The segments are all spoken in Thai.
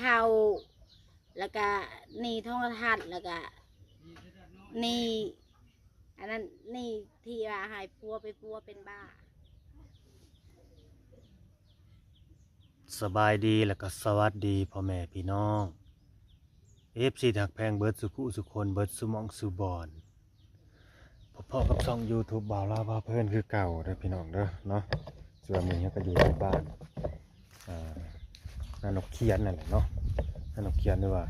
ข้าวแล้วก็นี่ทองกรทัดแล้วก็นี่อันนั้นนี่ที่ว่าหายปัวไปปัวเป็นบ้า สบายดีแล้วก็สวัสดีพ่อแม่พี่น้องเอฟซีถักแพงเบิร์ดสุขุสุคนเบิร์ดสุมองสุบอนพ่อๆกับช่อง YouTube บ่าวลาวพาเพื่อนคือเก่าเด้อพี่น้องเด้อเนาะส่วนมือนี้ก็อยู่ในบ้านอ่า นานกเขียนนั่นแหละเนาะนานกเขียนด้วยว่า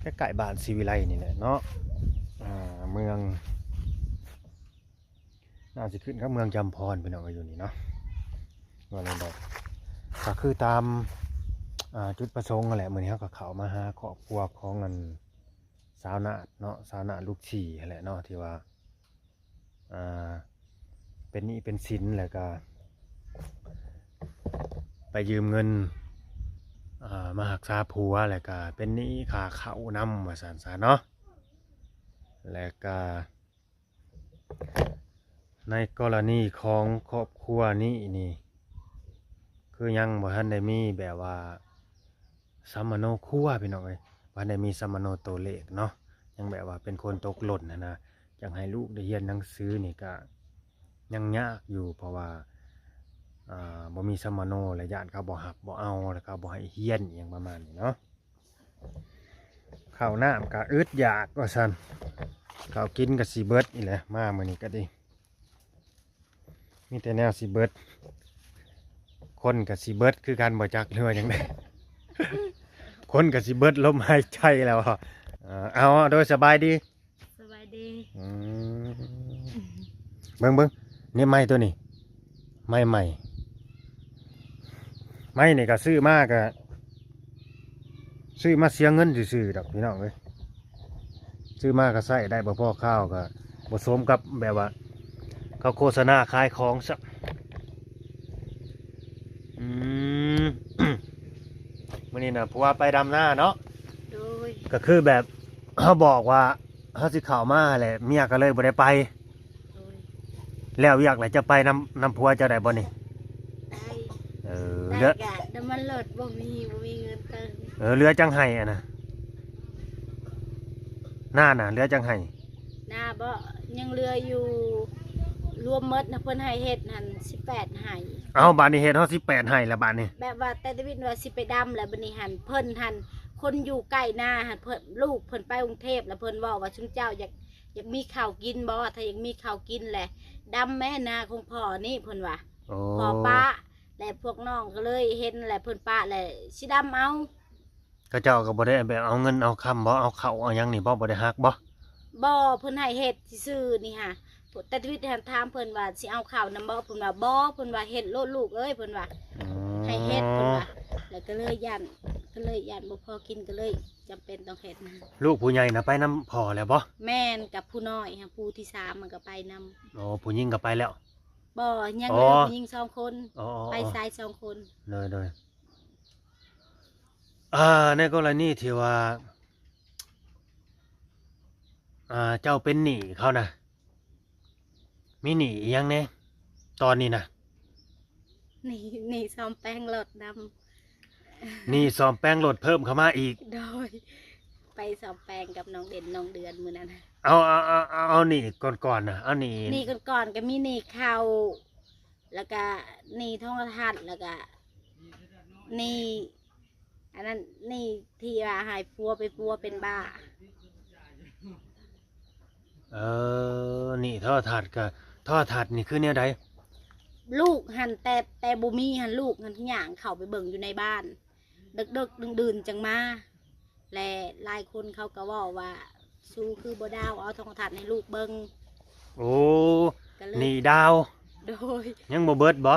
ใกล้ๆบ้านศิวิไลนี่แหละเนาะเมือง น่าจะขึ้นกับเมืองจำพรพี่น้องก็อยู่นี่เนาะว่าอะไรบอกก็คือตามาจุดประสงค์นั่นแหละเหมือนเขากับเขามาหาครอบครัวของเงินสาวนาเนาะสาวนาลูกฉี่แหละเนาะที่ว่าาเป็นนี้เป็นสินแล้วก็ ไปยืมเงินมาหักษาผัวแล้วก็เป็นนี้ขาเขานำมาสานสาเนาะแล้วก็ในกรณีของครอบครัวนี้นี่คือยังบ่ทันได้มีแบบว่าสัมมโนครัวพี่น้องเอ้ยว่าได้มีสัมมโนตัวเลขเนาะยังแบบว่าเป็นคนตกหล่นนะนะอยากให้ลูกได้เรียนหนังสือนี่ก็ยังยากอยู่เพราะว่า อ่าบ่มีสัมมโนและญาติเขาบ่หับบ่เอาแล้วก็บ่ให้เรียนอหย่างประมาณนี้เนาะข้าวน้ำก็อึดอยากว่าซั่นข้าวกินก็สิเบิดนี่แหละมามื้อนี้ก็ดีมีแต่แนวสิเบิดคนกับสิเบิดคือการบ่จักหรือว่าหยังไงคนกับสิเบิดลมหายใจแล้วอะเอ่อเอาโดยสบายดีสบายดีอืมเบิ่งเบิ่งนี่ไม้ตัวนี้ไม้ใหม่ ไม้นี่ก็ซื้อมากก็ซื้อมาเสียเงินซื่อๆดอกพี่น้องเอ้ยซื้อมาก็ใส่ได้บ่พอข้าวก็บ่สมกับแบบว่า เขาโฆษณาขายของซะอืมวันนี้นะเพราะว่าไปดำหน้าเนาะโดยก็คือแบบเขาบอกว่าเขาสิเข่าวมาแหละเมียก็เลยบ่ได้ไปโดยแล้วอยากไหนจะไปนำนำผัวเจ้าได้บ่นี่ได้ เออได้เรือ กะแต่มันเลิศบ่มีบ่มีเงินเติมเออเรือจังไห้อะนะหน้าน่ะเรือจังไห้หน้าบ่ยังเหลืออยู่ รวมหมดนะเพิ่นให้เฮ็ดนั่น18ให้เอาบานนี้เฮ็ดเฮาสิแปดไห้ละบานนี้แบบว่าแต่ตะวินว่าสิไปดำแล้วบัดนี้หันเพิ่นหันคนอยู่ใกล้หน้าหันเพิ่นลูกเพิ่นไปกรุงเทพแล้วเพิ่นเว้าว่าชุมเจ้าอยากอยากมีข้าวกินบ่ถ้าอยากมีข้าวกินแหละดำแม่นาของพ่อนี่เพิ่นว่า โอ้พ่อป้า และพวกน้องก็เลยเห็นแหละเพิ่นป้าแหละสิดำเอาก็เจ้าก็บ่ได้แบบเอาเงินเอาคำบ่เอาเข้าวเอาหยังนี่บ่บ่ได้ฮักบ่บ่เพิ่นให้เฮ็ดซื่อๆนี่ค่ะแต่ทวิตถามเพิ่นว่าสิเอาข้าวนำบ่เพิ่นว่าบ่เพิ่นว่าเฮ็ดโลดลูกเอ้ยเพิ่นว่า อืมให้เฮ็ดเพิ่นว่าแล้วก็เลยย่านก็เลยย่านบ่พอกินก็เลยจำเป็นต้องเฮ็ดนะลูกผู้ใหญ่น่ะไปนํพ่อแล้วบ่แม่นกับผู้น้อยค่ะผู้ที่สามมันก็ไปนำโอ้ผู้หญิงก็ไปแล้ว บ่ยังอ๋เหลืออผู้หญิงสองคน อ๋อไปซ้ายสองคนเลยเลยอ่า ในกรณีที่ว่า อ่า เจ้าเป็นหนี้เขานะมีหนี้อิหยังเนี่ยตอนนี้นะนี่นี่ซ้อมแป้งรถนำหนี้ซ้อมแป้งโหลดเพิ่มเข้ามาอีกโดย ไปซ้อมแป้งกับน้องเด่นน้องเดือนมื้อนั้นน่ะ เอาเอาเอาเอาเอาหนี้ก่อนๆนะเอาหนี้นี่ก่อนๆก็มีนี่ข้าวแล้วก็นี่ท้องกระทัดแล้วก็นี่อันนั้นนี่ที่ว่าหายปัวไปปัวเป็นบ้า เออหนี้ท่อถัดกับท่อถัดนี่คือเนี่ยใดลูกหันแต่แต่บุมีหันลูกหันทุกอย่างเข้าไปเบิ่งอยู่ในบ้าน ดึกดึกดื่นดื่นๆจังมา และหลายคนเขาก็เว่าว่า สู้คือบ่ดาวเอาทองถัดให้ลูกเบิ่งโอ้ก็เลหนี้ยดาว โดยยังบ่เบิดบ่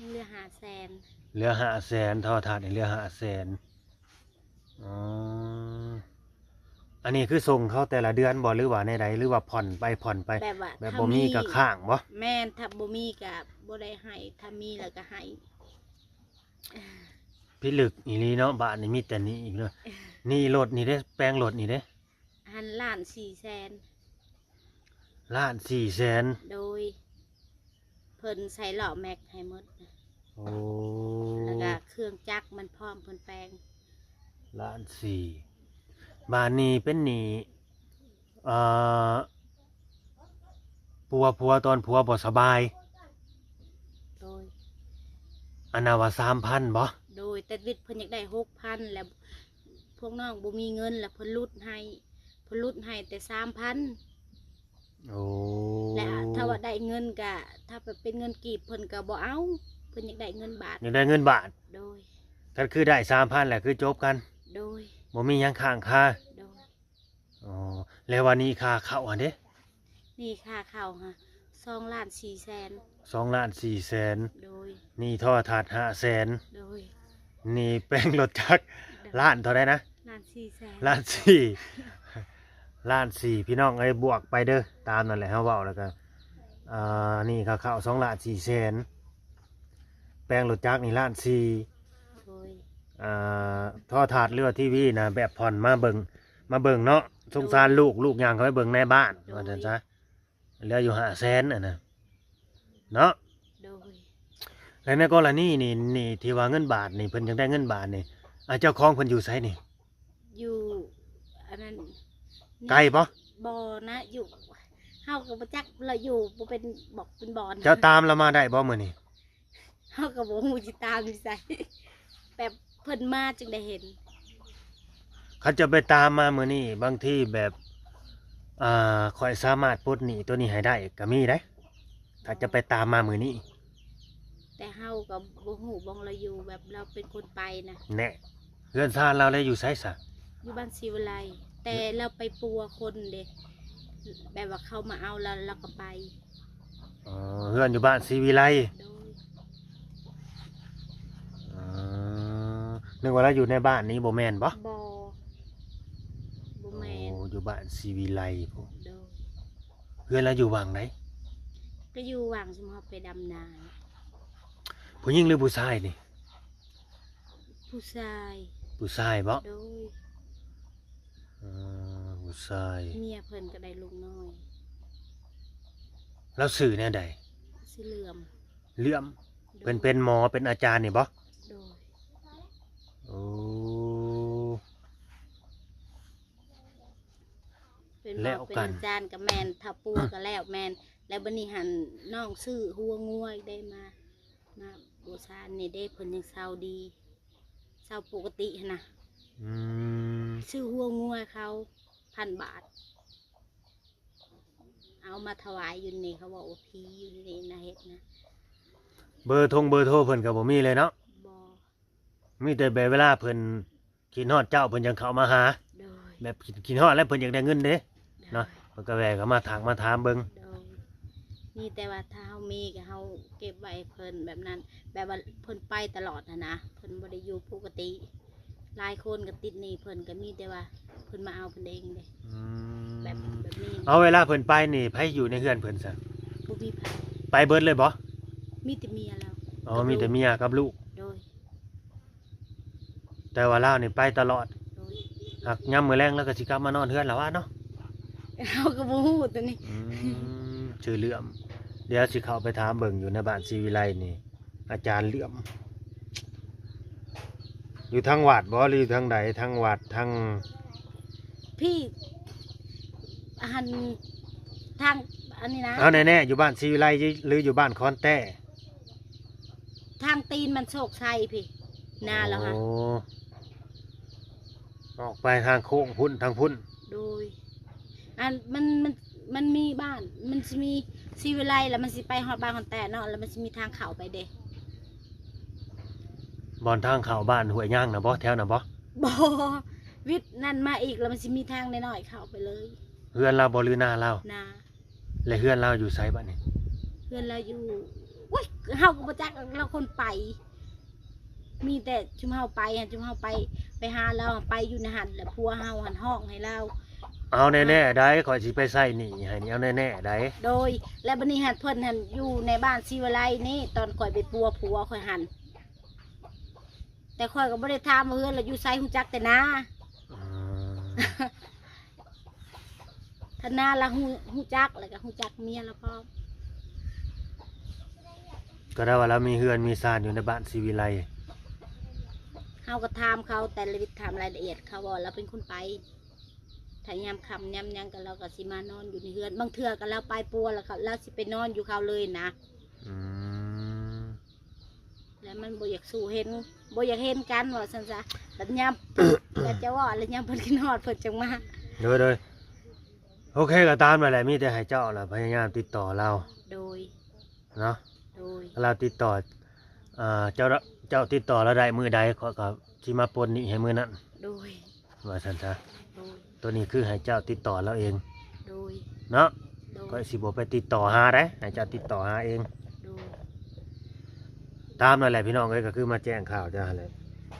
ยังเหลือหาแสนเหลือห้าแสนท่อถัดนี่เหลือห้าแสนอ๋ออันนี้คือส่งเขาแต่ละเดือนบ่หรือว่าในใดหรือว่าผ่อนไปผ่อนไป แบบว่าแบบถ้าบ่มีกับข้างบ่แม่นถ้าบ่มีก็บ่ได้ให้ถ้ามีแล้วก็ให้พี่ลึกอีหลีเนาะบ้านนี่มีแต่นี้อีกเนาะนี่รถนี่เด้แปลงรถนี่เด้ หันล้านสี่แสนล้านสี่แสนโดย เพิ่นใส่หล่อแม็กให้หมดโอ้โอ้แล้วก็เครื่องจักรมันพร้อมเพิ่นแปลงล้านสี่บ้านนี้เป็นหนี้เอ่อผัวผัวตอนผัวบ่สบาย โดย อันน่ะว่าสามพันบ่โดยแต่วิทย์เพิ่นอยากได้หกพันแล้วพวกน้องบ่มีเงินแล้วเพิ่นลุดให้เพิ่นลุดให้แต่สามพันโอ้และถ้าว่าได้เงินก็ถ้าเป็นเงินกีบเพิ่นก็บ่เอาเพิ่นอยากได้เงินบาทอยากได้เงินบาทโดยก็คือได้สามพันแหละคือจบกัน โดยบ่มีหยังข้างค่าโดยอ๋อแล้ววันนี้ค่าเข้าอันเด้นี่ค่าข้าวฮะสองล้านสี่แสนสองล้านสี่แสนโดยนี่ท่อถาดห้าแสนโดยนี่แป้งรถจักรล้านเท่าไรนะล้านสี่แสนล้านสี่ ล้านสี่พี่น้องไอ้ยบวกไปเด้อตามนั่นแหละเฮาเว้าแล้วก็อ่านี่ค่าข้าวสองล้านสี่แสนแป้งรถจักรนี่ล้านสี่โดยอ่าท่อถาดเรือทีวีนะแบบผ่อนมาเบิงมาเบิงเนาะสงสารลูกลูกย่างเขาไปเบิงในบ้านว่าจังซะเหลืออยู่ห้าแสนอะนะเนาะโดยแล้วในกรณีนี่นี่ที่ว่าเงินบาทนี่เพิ่นยังได้เงินบาทนี่อ่าเจ้าของเพิ่นอยู่ไสนี่อยู่อันนั้น ไกลปะบ่อนะอยู่เฮาก็บ่จักเราอยู่บ่เป็นบอกเป็นบ่อนเจ้าตามเรามาได้บ่มื้อนี้เฮาก็บ่ฮู้สิตามสิใส่แบบเพิ่นมาจึงได้เห็นเขาจะไปตามมามื้อนี้บางทีแบบอ่าข่อยสามารถปลดหนี้ตัวนี้ให้ได้ก็มีได้ถ้าจะไปตามมามื้อนี้ แต่เฮาก็บ่ฮู้บ่งเราอยู่แบบเราเป็นคนไปนะแน่เรือนซานเราเลยอยู่ไสซะอยู่บ้านศิวไลย แต่เราไปปัวคนเด้แบบว่าเขามาเอาเราเราก็ไปอ๋อเรือนอยู่บ้านศรีวิไลโดยอ๋อนึกว่าเราอยู่ในบ้านนี้บ่แม่นบ่บ่บ่แม่นโอ้อยู่บ้านศรีวิไลพุโดยเพื่อนเราอยู่วังไหนก็อยู่ว่างสมเฮาไปดำนาผู้หญิงหรือผู้ชายนี่ผู้ชายผู้ชายบ่โดย อ่าผู้ชายเมียเพิ่นก็ได้ลูกน้อยแล้วสื่อแน่ใดสิเหลื่อมเลื่อมโดยเป็นเป็นหมอเป็นอาจารย์นี่บ่โดยโอ้เป็นแล้บ่วเป็นกันอาจารย์กับแมนถ้าปัวก็แล้วแมนแล้วบัดนี้หันน้องซื้อหัวงัวอีกได้มามาบูชานี่ได้เพิ่นยังเศร้าดีเศร้าปกติหั้นนะ อืมซื้อหัวงัวเขาพันบาท เอามาถวายอยู่นี่เขาบอกว่าพีอยู่นี่นะเฮ็ดนะเบอร์ทงเบอร์โทรเพิ่นก็บ่มีเลยเนาะบอมีแต่แบบเวลาเพิ่นกินฮอดเจ้าเพิ่นยังเข้ามาหา โดยแบบกินฮอดแล้วเพิ่นอยากได้เงินเด้ เนาะ เพิ่นก็แวะก็มาถามมาถามเบิ่งโดยนี่แต่ว่าถ้าเฮามีก็เฮาเก็บไว้ให้เพิ่นแบบนั้น แบบว่าเพิ่นไปตลอดนะนะเพิ่นบ่ได้อยู่ปกติ หลายคนก็ติดหนี้เพิ่นก็มีแต่ว่าเพิ่นมาเอาเพิ่นเองเด้อืมแบบแบบนี้เอาเวลาเพิ่นไปนี่ไผอยู่ในเฮือนเพิ่นซะบ่มีไผไปเบิดเลยบ่มีแต่เมียเรา อ๋อกับลูก มีแต่เมียกับลูก โดยแต่ว่าเล่าวนี่ไปตลอดโดยหากย่ำมือแรงแล้วก็สิกลับมานอนเฮือนแล้วว่าเนาะเฮาก็บ่ฮู้ตัวนี้อืมชื่อเหลื่อม เดี๋ยวสิเข้าไปถามเบิ่งอยู่ในบ้านศรีวิไลนี่ อาจารย์เหลื่อม อยู่ทางวัดบ่หรืออยู่ทางใดทางวัดทางพี่หันทางอันนี้นะ เอาแน่ๆอยู่บ้านศรีวิไลหรืออยู่บ้านคอนแต้ทางตีนมันโชคชัยพี่นาแล้วค่ะโอ้ออกไปทางโค้งพุ่นทางพุ่น โดยอันมันมันมันมีบ้าน มันจะมีซีวิไลแล้วมันสิไปฮอดบ้านฮอดแต่เนาะแล้วมันจะมีทางเขาไปเด้ บอนทางเข้าบ้านห้วยย่างนะบ่แถวนะบ่บอวิทย์นั่นมาอีกแล้วมันจะมีทางน้อยๆเข้าไปเลยเฮือนเราบ่หรือหน้าเรานาและเฮือนเราอยู่ไสบัดนี้เพื่อนเราอยู่เว้ยเฮาก็บ่จักเราคนไป มีแต่ชุมเฮาไปฮะชุมเฮาไปไปหาเราไปอยู่ในหันแล้วพัวเฮาหันห้องให้เรา เอาแน่ๆได้ขอยสิไปใส่หนี่ให้นี่เอาแน่ๆได้โดยและบัดนี้หันเพิ่นหันอยู่ในบ้านซีวไลนี่ตอนข่อยไปปัวผัวข่อยหัน แต่ข่อยก็บ่ได้ถามว่าเฮือนเราอยู่ไสฮู้จักแต่นาอืมถ้านาละฮู้ฮู้จักแล้วก็ฮู้จักเมียแล้วก็ก็ก็ได้ว่าเรามีเฮือนมีซานอยู่ในบ้านศรีวิไลเฮาก็ถามเขาแต่ละวิถามรายละเอียดเขาบอกเราเป็นคนไปถ้ายามคำยามหยังกันเราก็สิมานอนอยู่ในเฮือน บางเทื่อก็เราไปปัวแล้วเขาเราสิไปนอนอยู่เขาเลยนะ อืม แล้วมันบ่อยากสู้เห็นบ่อยากเห็นกันว่าซั่นซะแต่ยามก็จะว่าแล้วยามเพิ่นกินฮอดเพิ่นจังมาเด้อเด้อโอเคก็ตามมาแหละมีแต่ให้เจ้าล่ะพยายามติดต่อเราโดยเนาะโดยถ้าเราติดต่ออ่าเจ้าเจ้าติดต่อเราได้มือใดก็ก็สิมาปนนี่ให้มือนั้นโดยว่าซั่นซะโดยตัวนี้คือให้เจ้าติดต่อเราเองโดยเนาะโดก็ยสิบ่ไปติดต่อหาได้ให้เจ้าติดต่อหาเองโดย ตามนั่นแหละพี่น้องเอ้ยก็คือมาแจ้งข่าวจ้าเลย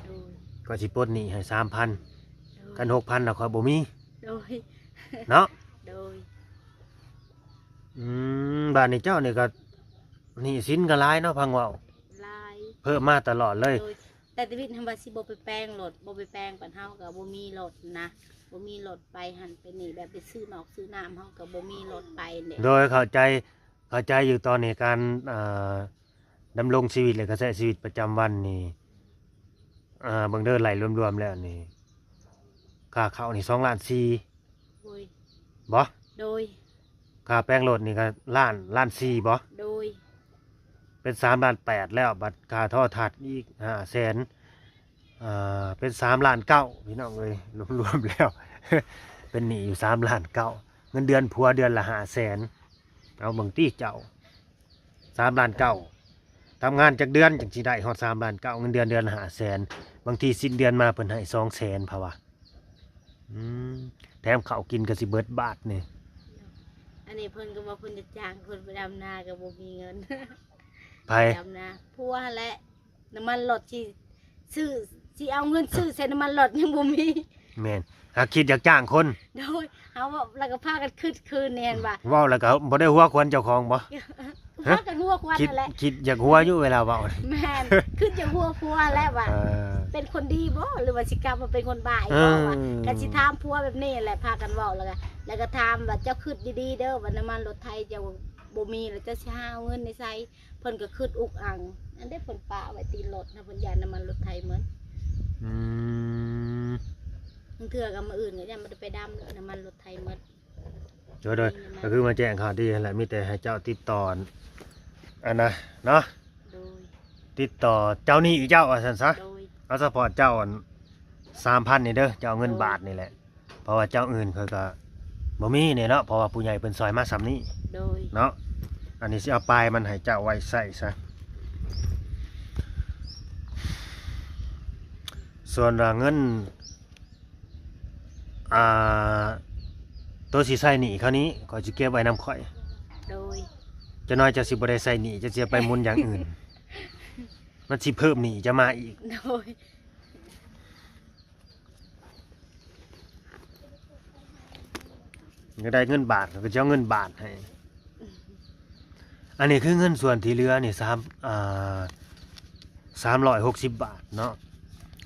โดยก็สิปลดหนี้ให้3,000โดยกัน6,000น่ะค่อยบ่มีโดยเนาะโดยอืมบ้านนี้เจ้านี่ก็หนี้สินก็หลายเนาะพังเว้าลายเพิ่มมาตลอดเลย โดยแต่ตวิททำว่าสิบ่ไปแป้งรถบ่ไปแป้งปันเฮาก็บ่มีรถนะบ่มีรถไปหันไปนี่แบบไปซื้อหนอกซื้อน้ำเฮาก็บ่มีรถไปเนี่ยโดยเข้าใจเข้าใจอยู่ตอนนี้การอ่า ดำรงชีวิตและก็ใช้ชีวิตประจำวันนี่อ่าเบิ่งเด้อไหลรวมๆแล้วนี่ค่าข้าวนี่2ล้าน4โดยบ่โดยค่าแป้งรถนี่ก็ล้านล้าน4บ่โดยเป็น3ล้าน8แล้วบัตรค่าท่อถัดอีก5แสนอ่าเป็น3ล้าน9พี่น้องเอ้ยรวมๆแล้ว เป็นหนี้อยู่3ล้าน9เงินเดือนผัวเดือนละ5แสนเอาเบิ่งตี้เจ้า3ล้าน9 ทำงานจากเดือนจังสิได้ฮอด3ล้าน9เงินเดือนเดือนละ5แสนบางทีสิ้นเดือนมาเพิ่นให้2แสนพะวะอืมแถมข้าวกินก็สิเบิดบาทนี่อันนี้เพิ่นก็ว่าเพิ่นจะจ้างเพิ่นไปดำนาก็บ่มีเงินไผดำนาพัวหั่นแหละ น้ำมันรถที่ซื้อสิเอาเงินซื้อใส่น้ำมันรถยังบ่มีแม่นหากคิดอยากจ้างคนโดยเฮาว่าแล้วก็พากันคืนคืนเนี่ยเห็นว่าเว้าแล้วก็บ่ได้หัวควรเจ้าของบ่ พากันหัวควันคิดนั่นแหละคิดอยากหัวอยู่เวลาเว้านี่แม่นขึ้นจากหัวพัวแล้วว่าเออ เป็นคนดีบ่หรือว่าสิกลับมาเป็นคนบ้าอีกเอบ่อว่ากันสิถามพัวแบบนี้แหละพากันเว้าแล้วก็แล้วก็ถามว่าเจ้าคืดดีๆเด้อว่าน้ำมันรถไทยเจ้าบ่มีแล้วเจ้าสิหาเอาเงินในไสเพิ่นก็คืดอุกอังอันได้เพิ่นปาไว้ตีนรถนะเพิ่นยานน้ำมันรถไทยเหมือนอืมบางเทื่อก็มาอื่นก็ยังบ่ได้ไปดำแล้วน้ำมันรถไทยเหมือน โดยโดยก็คือมาแจ้งข่าวดีนั่นแหละมีแต่ให้เจ้าติดต่อ อันนะเนาะโดยติดต่อเจ้าหนี้เจ้าว่าซั่นซะโดยเอาสปอร์ตเจ้า3,000นี่เด้อเจ้าเอาเงินบาทนี่แหละ เพราะว่าเจ้าอื่นเขาก็บ่มีนี่เนาะเพราะว่าผู้ใหญ่เพิ่นซอยมาซ้ำนี้โดยเนาะอันนี้สิเอาปลายมันให้เจ้าไว้ใส่ซะส่วนเงินอ่าตัวสิใส่หนีเขาวนี้ก็สิเก็บไว้นำข่อยโดย จะน้อยจะสิบ่ได้ใส่หนีจะเสียไปหมุนอย่างอื่น มันสิเพิ่มหนีจะมาอีก โดยก็ได้เงินบาทก็จะเอาเงินบาทให้ อันนี้คือเงินส่วนที่เหลือนี่สามอ่าสามร้อยหกสิบบาทเนาะ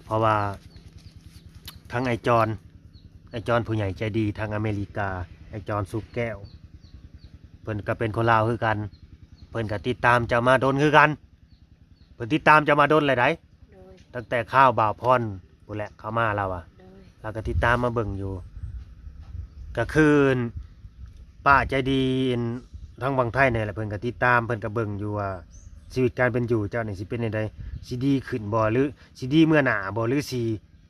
เพราะว่าทั้งไอจอนไอจอนผู้ใหญ่ใจดีทางอเมริกา ไอจอนสุกแก้ว เพิ่นก็เป็นคนลาวคือกัน เพิ่นก็ติดตามเจะมาโดนคือกัน เพิ่นติดตามเจะมาโดนหลายไดโดย ตั้งแต่ข้าวบ่าวพรพู้นแหละเขามาแล้วอะโดย เราก็ติดตามมาเบิ่งอยู่ ก็คือป้าใจดีทั้งบางไทยเนี่ยแหละเพิ่นก็ติดตามเพิ่นก็เบิ่งอยู่ว่าชีวิตการเป็นอยู่เจ้านี่สิเป็นจังไดสิดีขึ้นบ่หรือสิดีเมื่อหน้าบ่หรือสิ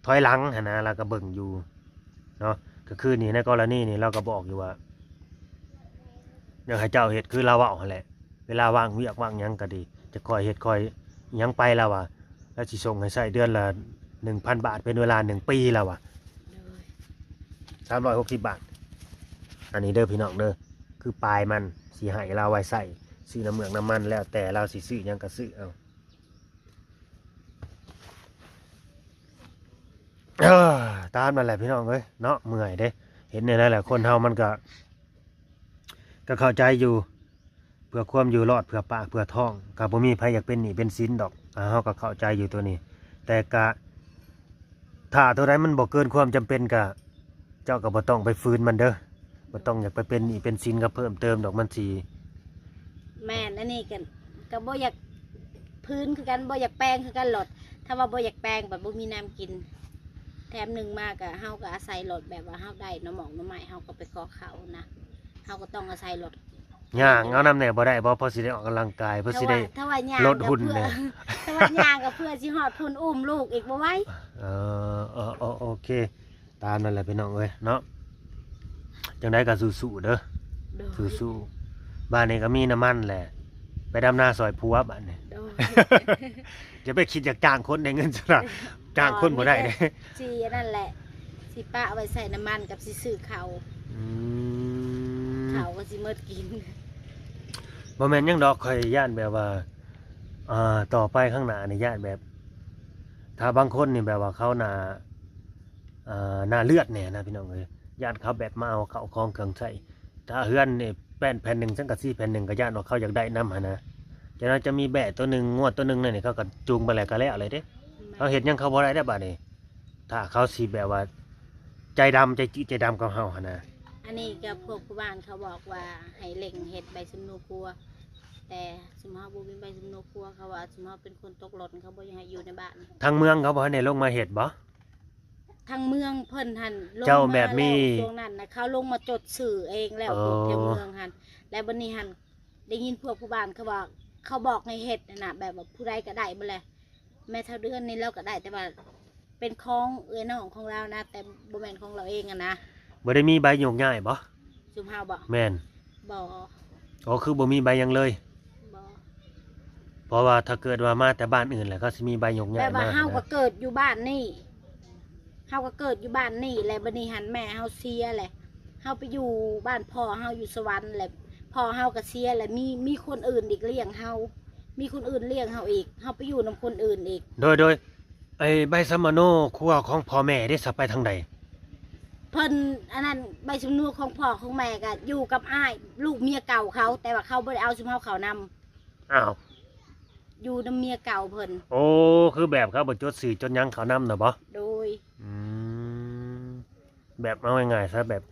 ถอยหลังหั่นนะเราก็เบิ่งอยู่เนาะก็คือนี่ในกรณีนี่เราก็บอกอยู่ว่า อยากให้เจ้าเฮ็ดคือเราว้าหั่นแหละ เวลาว่างเวียกว่างยังก็ดี จะคอยเฮ็ดคอยยังไปแล้วว่าแล้วสิส่งให้ใช้เดือนละ1,000บาทเป็นเวลาหนึ่งปีแล้วว่ะสามร้อยหกสิบบาท อันนี้เด้อพี่น้องเด้อคือปลายมันสีหายเราไว้ใส่ซื้อน้ำเมืองน้ำมันแล้วแต่เราสิซื้อยังก็ซื้อเอาตามนั่นแหละพี่น้องเอ้ยเนาะเมื่อยเด้ เห็นในนั่นแหละคนเฮามันก็ ก็เข้าใจอยู่เพื่อความอยู่รอดเพื่อปากเพื่อท้องกับบ่มีใครอยากเป็นหนี้เป็นสินดอกอ่าเฮาก็เข้าใจอยู่ตัวนี้ แต่กะถ้าตัวใดมันบ่เกินความจำเป็นกะเจ้าก็บ่ต้องไปฟื้นมันเด้อบ่ต้องอยากไปเป็นหนี้เป็นสินก็เพิ่มเติมดอกมันสิแม่นอันนี้กันก็บ่อยากพื้นคือกันบ่อยากแปลงคือกันหลด ถ้าว่าบ่อยากแปลงแบบบ่มีน้ำกิน แถมหนึ่งมากอะเฮาก็อาศัยหลดแบบว่าเฮาได้น้ำหมองน้ำไม้เฮาก็ไปกอเขานะ เฮาก็ต้องอาศัยหลดย่างเอาน้ำแหน่บ่ได้บ่เพอสิได้ออกกำลังกายเพื่อสิได้ ถ้าว่าย่างลดหุ่นก็เพื่อเนี่ยถ้าว่าย่างก็เพื่อสิฮอดพุ่นอุ้มลูกอีกบ่ไหว้เออเออเออโอเค ตามนั่นแหละพี่น้องเอ้ยเนาะจังไดก็สู้ๆเด้อโดยสู้ๆบ้านนี้ก็มีน้ำมันแหละ ไปดำนาซอยผัวบ้านนี้ โดย จะไปคิดอยากจ้างคนได้เงินซะนะจ้างคนบ่ได้เด้สิอันนั่นแหละสิป้าเอาไว้ใส่น้ำมันกับสิซื้อเขาว อืม เขาก็สิมดกินบ่แม่นยังดอกข่อยย่านแบบว่าอ่าต่อไปข้างหน้านี่ย่านแบบ ถ้าบางคนนี่แบบว่าเขาหน้าอ่าหน้าเลือดแน่นะพี่น้องเอ้ยย่านเขาแบบมาเอาเข้าของเครื่องใช้ถ้าเฮือนนี่แป้นแผ่นหนึ่งสังกะสีแผ่นหนึ่งก็ย่านว่าเขาอยากได้น้ำหั่นะจะนั้นจะมีแบะตัวหนึ่งงวดตัวหนึ่งนั่นนี่เขาก็จูงไปแล้วก็แล้วเลยเด้เขาเห็นยังเขาบ่ได้ได้บัดนี้ถ้าเขาสิแบบว่า ใจดำใจจิใจดำกับเฮาหั่นนะ อันนี้ก็พวกผู้บ้านเขาบอกว่าให้เล่งเฮ็ดใบสมนูครัว แต่สมมติว่าบ่มีใบสมนูครัวเขาว่าสมมติว่าเป็นคนตกหล่นเขาบ่อยังให้อยู่ในบ้าน ทางเมืองเขาบ่ให้ลงมาเฮ็ดบ่ ทางเมืองเพิ่นหันลงเจ้าแบบมีแล้วช่วงนั้นนะเขาลงมาจดสื่อเองแล้วอ๋อ พวกแถวเมืองหันแล้วบัดนี้หันได้ยินพวกผู้บ้านเขาบอกเขาบอกให้เฮ็ดนั่นน่ะแบบว่าผู้ใดก็ได้บ่แหละแม่เท่าเดือนนี้เราก็ได้แต่ว่าเป็นของเอื้อน้องของเรานะ แต่บ่แม่นของเราเองอะนะ บ่ได้มีใบโยกย้ายบ่ซุมเฮาบ่แม่นบ่อ๋อคือบ่มีใบหยังเลย บ่เพราะว่าถ้าเกิดว่ามาแต่บ้านอื่นแหละก็สิมีใบโยกแบย้ายบว่ามาเฮาก็นะเกิดอยู่บ้านนี่เฮาก็เกิดอยู่บ้านนี่แหละบัดนี้หันแม่เฮาเสียแหละเฮาไปอยู่บ้านพ่อเฮาอยู่สวรรค์แหละพ่อเฮาก็เสียแหละมีมีคนอื่นอีกเลี้ยงเฮามีคนอื่นเลี้ยงเฮาอีกเฮาไปอยู่นํคนอื่นอีก โดยโดยไอ้ใบสมโนครัวของพ่อแม่ได้สับไปทางใด เพิ่นอันนั้นใบสำนวนของพ่อของแม่ก็อยู่กับอ้าย ลูกเมียเก่าเขา แต่ว่าเขาบ่ได้เอาซุมเฮาเขานำอ้าวอยู่นํเมียเก่าเพิ่นโอ้คือแบบเขาบ่จดสื่อจดหยังเขานำน่ะบ่โดย อืมแบบเอาง่ายๆซะแบบ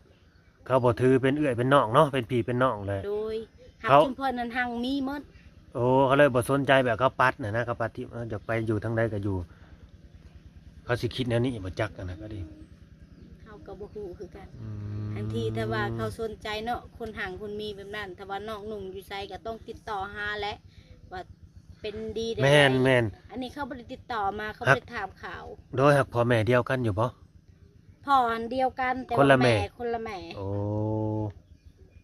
เขาบ่ถือเป็นเอื้อยเป็นน้องเนาะเป็นพี่เป็นน้องเลย โดยหักเขา ชุมเพิ่นนั้นหังมีหมดโอ้เขาเลยบ่สนใจแบบเขาปัดน่ะนะเขาปัดที่เอออยากไปอยู่ทางใดก็อยู่ เขาสิคิดแนวนี้บ่จักกันนะก็ดีเฮา ก็บ่ฮู้คือกันอืมทันทีแต่ว่าเขาสนใจเนาะคนห่างคนมีแบบนั้นแต่ว่าน้องหนุ่มอยู่ไสก็ต้องติดต่อหาและว่าเป็นดีได้แม่นไหแม่น อันนี้เขาบ่ได้ติดต่อมาเขาครับบ่ได้ถามข่าว โดยหักพ่อแม่เดียวกันอยู่บ่ พ่ออันเดียวกันแต่คนว่าละแม่ แม่คนละแม่โอ้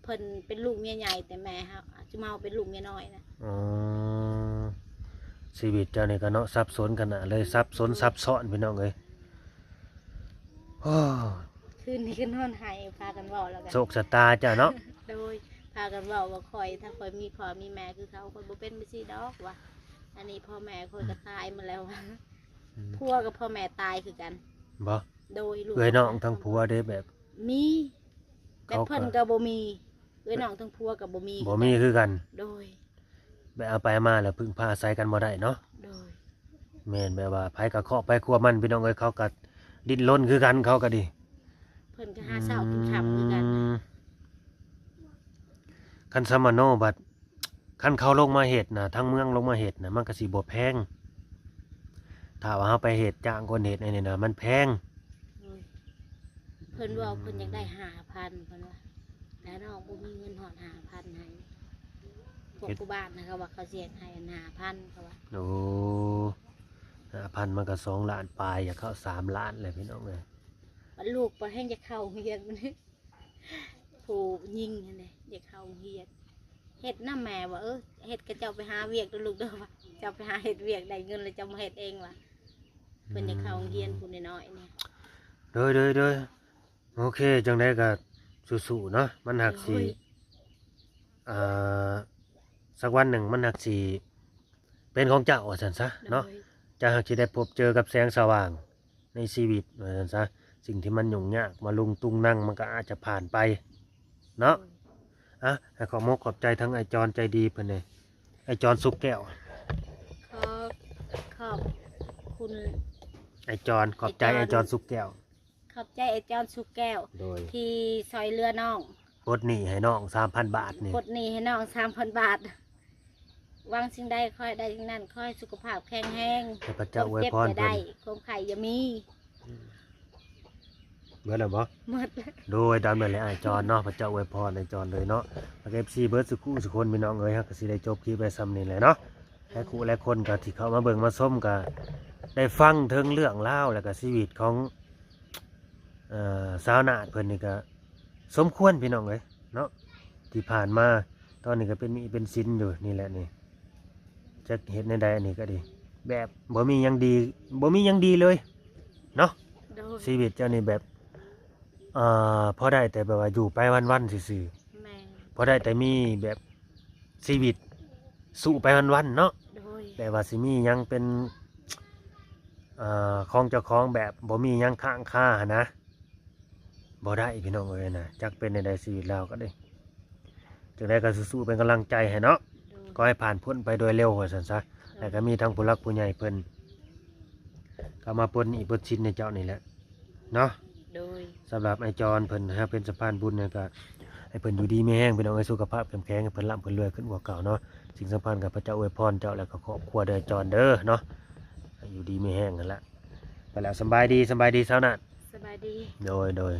เพิ่นเป็นลูกเมียใหญ่แต่แม่เฮาจุมเฮาเป็นลูกเมียน้อยนะอ๋อชีวิตเจ้านี่ก็เนาะซับซ้อนขนาดเลยซับซ้อนซับซ้อนพี่น้องเอ้ยโอ้ คืนนี้ก็นอนไห้พากันเว้าแล้วกันโศกสตาเจ้าเนาะโดยพากันเว้าว่าคอย ถ้าคอยมีพ่อมีแม่คือเขาคอยบ่เป็นไปสิดอกว่ะอันนี้พ่อแม่คอยก็ตายมาแล้วว่ะพัวกับพ่อแม่ตายคือกันบ่โดยลูกเอ้ยน้องทั้งผัวเด้แบบ มีแต่เขาก็เพิ่นก็บ่มีเอ้ยน้องทั้งพัวก็บ่มีบ่มีคือกัน โดยแบบเอาไปมาแล้วพึ่งพาอาศัยกันบ่ได้เนาะโดยแม่นแบบว่าไผก็เคาะไปครัวมันพี่น้องเอ้ยเขาก็ ดิ้นรนคือกันเขาก็ดีเพิ่นก็หาเช้ากินค่ำคือกันมคันสมโนบัดคันเขาลงมาเฮ็ดน่ะทั้งเมืองลงมาเฮ็ดน่ะมันก็สิบ่แพงถ้าว่าเฮาไปเฮ็ดจ้างคนเฮ็ดอันนี้น่ะมันแพงโดยเพิ่นว่าเพิ่นอยากได้5,000เพิ่นว่าแต่น้องบ่มีเงินฮอด5,000ให้พวกเฮ็ดกูบ้านนะเขาว่าเขาเสียให้5,000เขาว่าโอ้ ห้าพันมันก็สองล้านปลายอยากเข้าสามล้านเลยพี่น้องเลยบัดลูกบ่แห้งจะเข้าโรงเรียนมันผู้ยิงนั่นแหละอยากเข้าโรงเรียนเฮ็ดน้าแม่ว่าเออเฮ็ดก็เจ้าไปหาเวียกเด้อลูกเด้อว่าเจ้าไปหาเฮ็ดเวียกได้เงินแล้วเจ้ามาเฮ็ดเองว่ะเพิ่นจะเข้าโรงเรียนผู้น้อยๆเนี่ยเด้อเด้อเด้อโอเคจังได้ก็สู้ๆเนาะมันหักสีอ่าสักวันหนึ่งมันหักสีเป็นของเจ้าว่าสันซะเนาะโดย จะหักสิได้พบเจอกับแสงสว่างในชีวิตว่าสันซะสิ่งที่มันยุ่งยากมาลุงตุงนั่งมันก็อาจจะผ่านไปเนาะอะให้ขอมกขอบใจทั้งไอจอนใจดีเพิ่นเลยไอจอนสุกแก้วขอบขอบคุณไอจอนขอบใจไอ้ไอจอนจอนสุกแก้ว ขอบใจไอ้จอนสุกแก้ว โดยที่ซอยเรือน้องปลดหนี้ให้น้องสามพันบาทนี่กดหนี้ให้น้อง3,000บาท วางสิ่งใดค่อยได้สิ่งนั้นค่อยสุขภาพแข็งแรงให้พระเจ้าอวยเจ็บพรอย่าเพิ่ได้นความไข่อย่ามีเบิดแล้วบ่ หมดแล้วโดยตามนั่นแหละอ้ายจอนเนาะพระเจ้าอวยพรอ้ายจอนเลยเนาะแล้วก็ FC เบิร์ดสุขุสุคนพี่น้องเอ้ยฮะก็สิได้จบคลิปไปซ้ำนี่แหละเนาะและครูและคนก็ที่เข้ามาเบิ่งมาส้มก็ได้ฟังถึงเรื่องเล่าวแล้วก็ชีวิตของเอ่อสาวนาถเพิ่นนี่ก็สมควรพี่น้องเอ้ยเนาะที่ผ่านมาตอนนี้ก็เป็นหนี้เป็นสินอยู่นี่แหละนี่ จะเฮ็ดในใดอันนี้ก็ดี แบบบ่มีหยังดีบ่มีหยังดีเลยเนาะโดยชีวิตเจ้านี่แบบเอ่อพอได้แต่แบบว่าอยู่ไปวันๆซื่อแม่ๆพอได้แต่มีแบบชีวิตสู้ไปวันๆเนาะ โดยแบบว่าสิมีหยังเป็นเอ่อของเจ้าของแบบบ่มีหยังค้างค่าหั้นนะบ่ได้พี่น้องเอ้ยนะจักเป็นในใดชีวิตเราก็ได้จังไดก็สู้ๆเป็นกำลังใจให้เนาะโดย ก็ให้ผ่านพ้นไปโดยเร็วว่าซั่นซะแล้วก็มีทั้งผู้หลักผู้ใหญ่เพิ่นก็มาปลดหนี้ปลดสินในเจ้านี่แหละเนาะโดยสำหรับไอจอนเพิ่นนะครับเป็นสะพานบุญเนี่ยก็ให้เพิ่นอยู่ดีไม่แห้งเป็นเอาไอ้สุขภาพแข็งแรงให้เพิ่นร่ำเพิ่นรวยขึ้นกว่าเก่าเนาะสิ่งสำคัญกับพระเจ้าอวยพรเจ้าแล้วก็ครอบครัวเด้อจอนเด้อเนาะให้อยู่ดีไม่แห้งนั่นแหละไปแล้วสำบายดีสำบายดีสาวนัดสบายดีโดยโดย